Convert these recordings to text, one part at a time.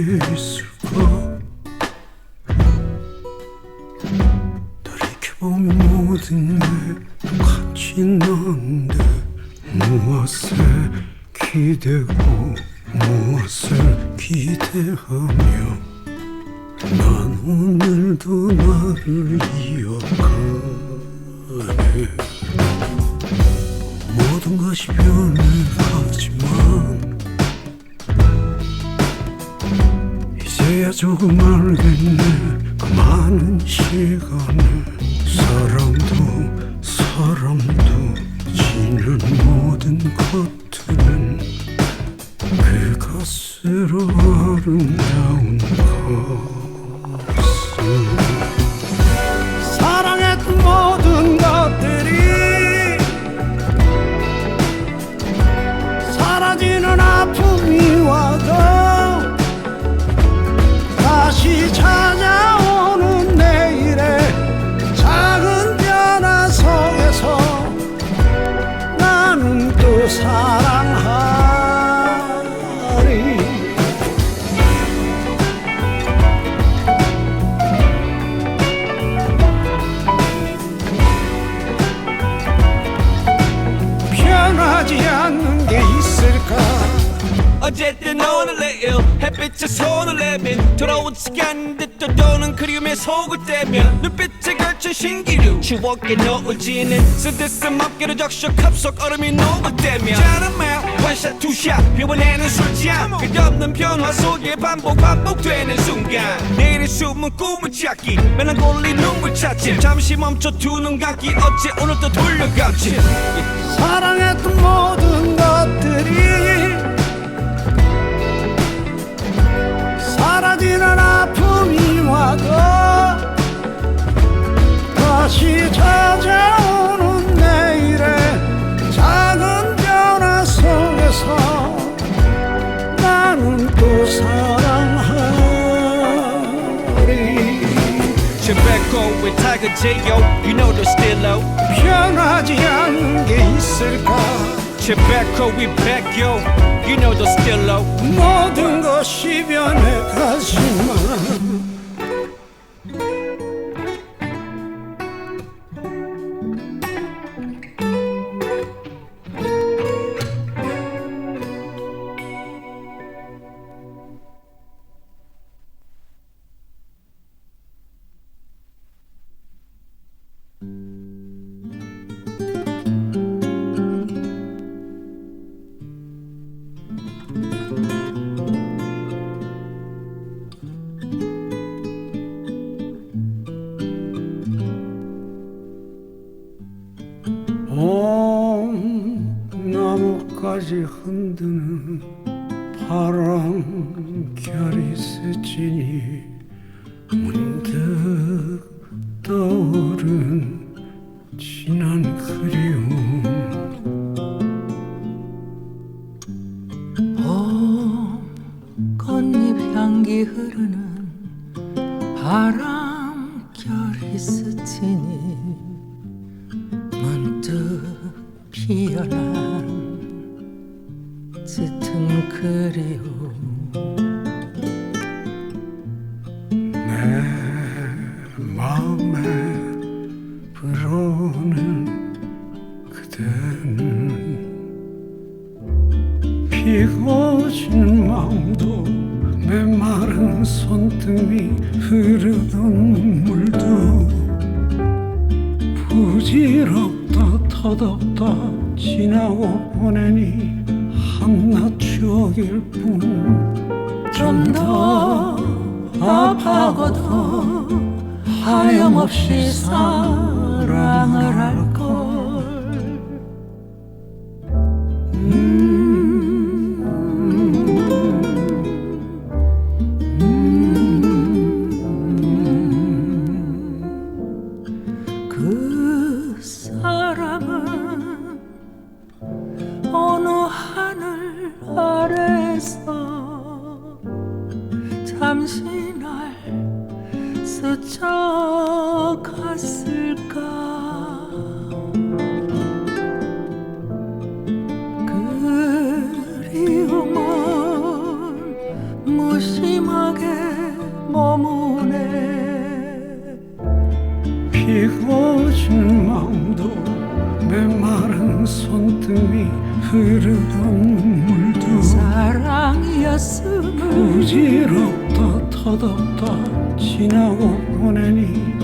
있을까 돌이켜보면 모든 게 같이 난데 무엇에 기대고 무엇을 기대하며 난 오늘도 나를 이어가네. 모든 것이 변해가지만 조금 알겠네. 그 많은 시간에 사람도 사람도 지는 모든 것 어쨌든 오늘 내일 햇빛에 손을 내민 돌아온 시간인데 또 도는 그리움에 떼면 눈빛에 걸친 신기루 추억에 노을 지는 쓰듯한 맘께로 적셔 컵속 얼음이 녹을 때면 짜르면 원샷 투샷 피워내는 술잔 끝없는 변화 속에 반복 반복되는 순간 내일의 숨은 꿈을 찾기 멜랑콜리 눈물 찾지 잠시 멈춰 두눈 감기 어째 오늘 또 돌려감지 사랑했던 모든 with Tiger J.O. You know they're still low 변하지 않는 게 있을까 Tobacco we back yo You know they're still low 모든 것이 변해가지만 나무까지 흔드는 바람결이 스치니 문득 떠오른 좀 더 아파고도 하염없이 사랑을 할걸 그 사람은 어느 하늘 아래서 당시 날 스쳐갔을까? 그리움은 무심하게 머무네. 피고진 마음도 메마른 손등이 흐르던 물도 사랑이었음을 부질없다 터덥다 지나고 보내니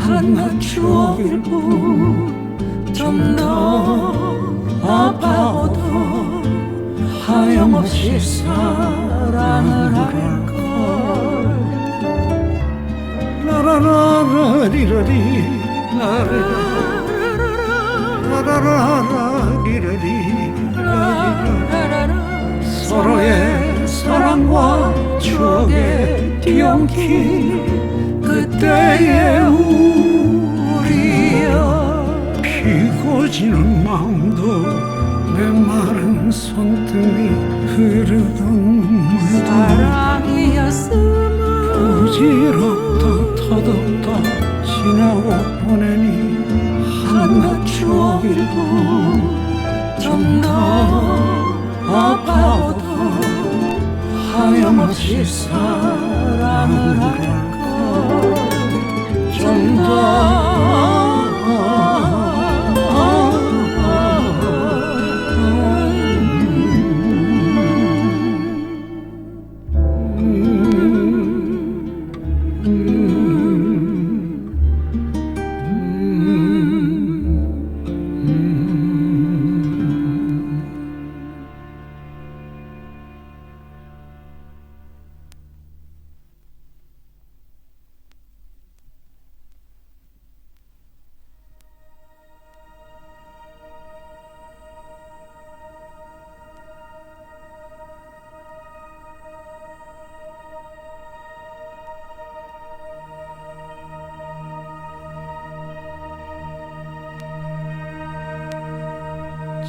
한낱 추억일 뿐좀더 아파도 하염없이 사랑을 할걸. 라라라라리라리 라라 라라라라리라리 라리라 서로의 사랑과 추억에 뛰어온길 그때의 우리여. 피고 지는 마음도 메마른 손등이 흐르던 사랑이었음을 부질없다 터덥다 지나고 보내니 한낱 추억일 좀더 아파도 하염없이 사랑을 할걸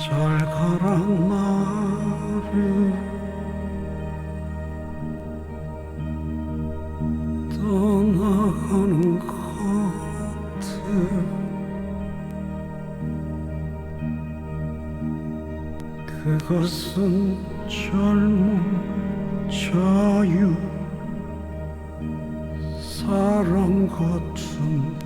잘 가라 나를 떠나가는 것들 그것은 젊음 자유 사랑 같은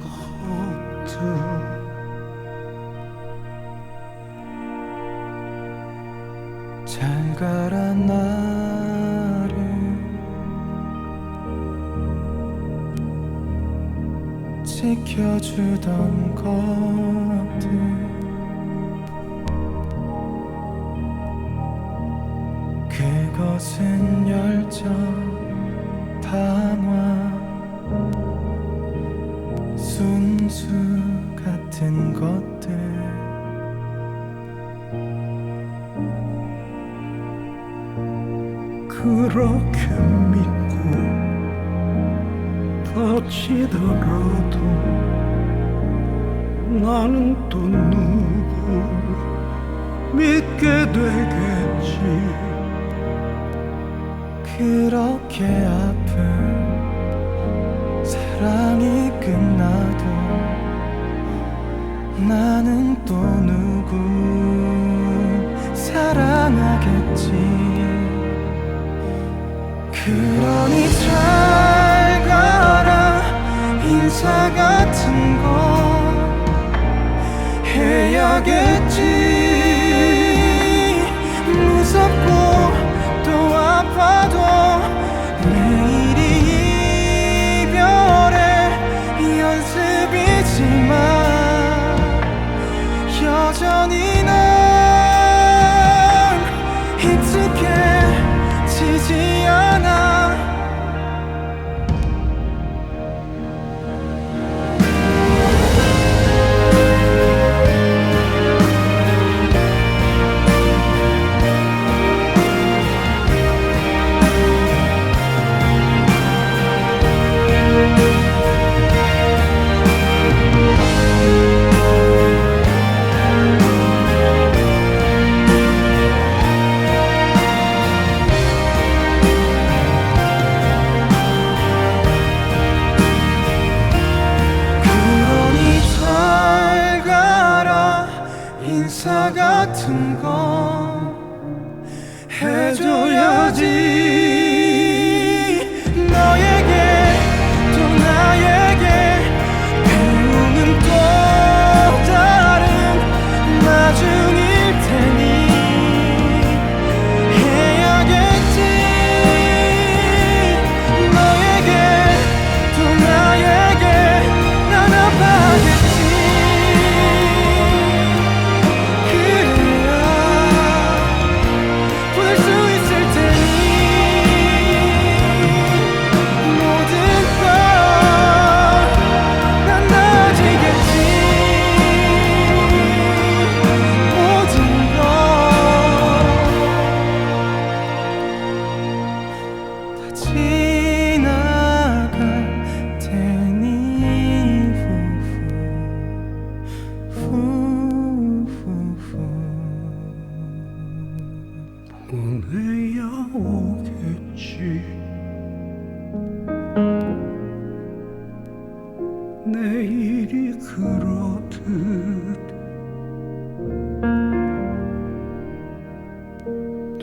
지켜주던 것들 그것은 열정 담화 순수 같은 것들. 그렇게 믿고 다치더라도 나는 또 누구 믿게 되겠지? 그렇게 아픈 사랑이 끝나도 나는 또 누구 사랑하겠지? 그러니 잘 가라. 인사 같은 해야겠지. 무섭고 또 아파도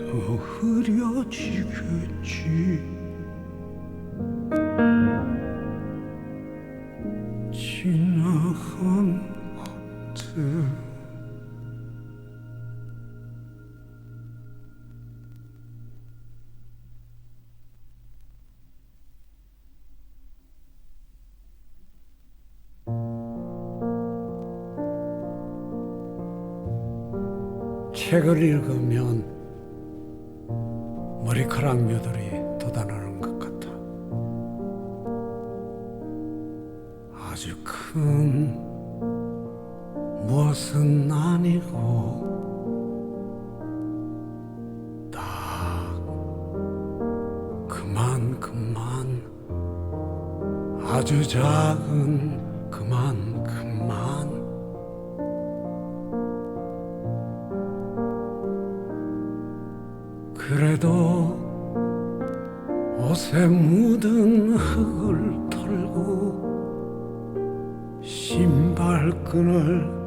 그려지겠지. 지나간 것들. 책을 읽으면 머리카락 몇들이 돋아나는 것 같아. 아주 큰 무엇은 아니고 딱 그만큼만 아주 작은 그래도 옷에 묻은 흙을 털고 신발끈을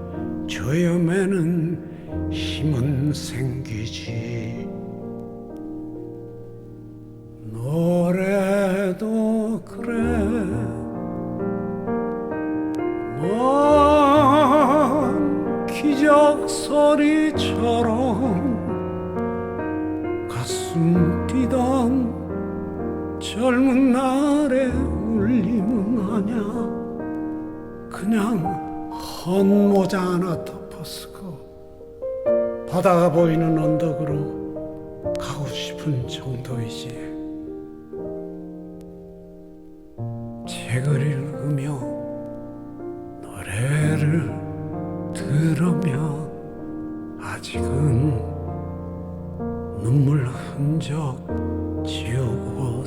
조여매는 힘은 생기지. 노래도 그래. 먼 기적 소리처럼 젊은 날의 울림은 아냐? 그냥 헌 모자 하나 덮어쓰고 바다가 보이는 언덕으로 가고 싶은 정도이지. 책을 읽으며 노래를 들으며 아직은 눈물 흔적 지워